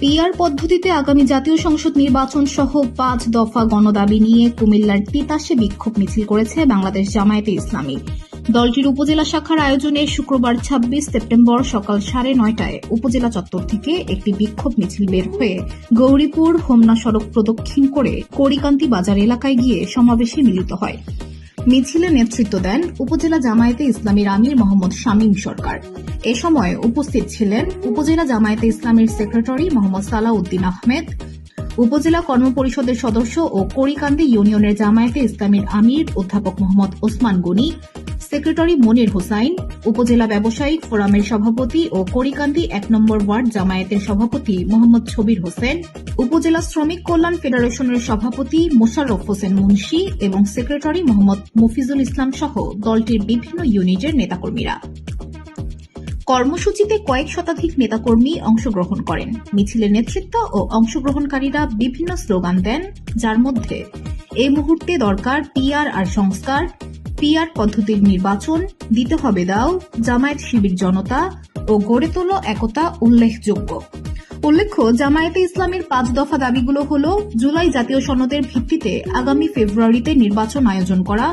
PR পদ্ধতিতে আগামী জাতীয় সংসদ নির্বাচন সহ পাঁচ দফা গণদাবি নিয়ে কুমিল্লার তিতাসে বিক্ষোভ মিছিল করেছে বাংলাদেশ জামায়াতে ইসলামী। দলটির উপজেলা শাখার আয়োজনে শুক্রবার ২৬ সেপ্টেম্বর সকাল সাড়ে নয়টায় উপজেলা চত্বর থেকে একটি বিক্ষোভ মিছিল বের হয়ে গৌরীপুর হোমনা সড়ক প্রদক্ষিণ করে করিকান্তি বাজার এলাকায় গিয়ে সমাবেশে মিলিত হয়। মিছিলে নেতৃত্ব দেন উপজেলা জামায়াতে ইসলামীর আমির মোহাম্মদ শামীম সরকার। এ সময় উপস্থিত ছিলেন উপজেলা জামায়াতে ইসলামীর সেক্রেটারি মোহাম্মদ সালাউদ্দিন আহমেদ, উপজেলা কর্মপরিষদের সদস্য ও করিকান্দি ইউনিয়নের জামায়াতে ইসলামীর আমির অধ্যাপক মোহাম্মদ ওসমান গনি সেক্রেটারি মনির হোসাইন, উপজেলা ব্যবসায়িক ফোরামের সভাপতি ও করিকান্দি এক নম্বর ওয়ার্ড জামায়াতের সভাপতি মোহাম্মদ ছবির হোসেন, উপজেলা শ্রমিক কল্যাণ ফেডারেশনের সভাপতি মোশাররফ হোসেন মুন্সি এবং সেক্রেটারি মোহাম্মদ মফিজুল ইসলাম সহ দলটির বিভিন্ন ইউনিটের নেতাকর্মীরা। কর্মসূচিতে কয়েক শতাধিক নেতাকর্মী অংশগ্রহণ করেন। মিছিলের নেতৃত্ব ও অংশগ্রহণকারীরা বিভিন্ন স্লোগান দেন, যার মধ্যে, এই মুহূর্তে দরকার পিআর আর সংস্কার পিআর পদ্ধতির নির্বাচন দিতে হবে দাও, জামায়াত শিবির জনতা ও গড়ে তোলো একতা উল্লেখযোগ্য। উল্লেখ্য, জামায়াতে ইসলামের পাঁচ দফা দাবিগুলো হল, জুলাই জাতীয় সনদের ভিত্তিতে আগামী ফেব্রুয়ারিতে নির্বাচন আয়োজন করা,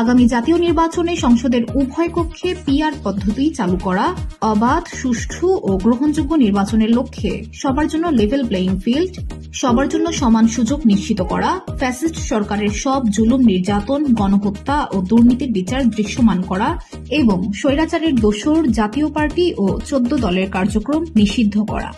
আগামী জাতীয় নির্বাচনে সংসদের উভয় কক্ষে পিআর পদ্ধতি চালু করা, অবাধ, সুষ্ঠু ও গ্রহণযোগ্য নির্বাচনের লক্ষ্যে সবার জন্য লেভেল প্লেইং ফিল্ড সবার জন্য সমান সুযোগ নিশ্চিত করা, ফ্যাসিস্ট সরকারের সব জুলুম, নির্যাতন, গণহত্যা ও দুর্নীতির বিচার দৃশ্যমান করা এবং স্বৈরাচারের দোসর জাতীয় পার্টি ও চোদ্দ দলের কার্যক্রম নিষিদ্ধ করা।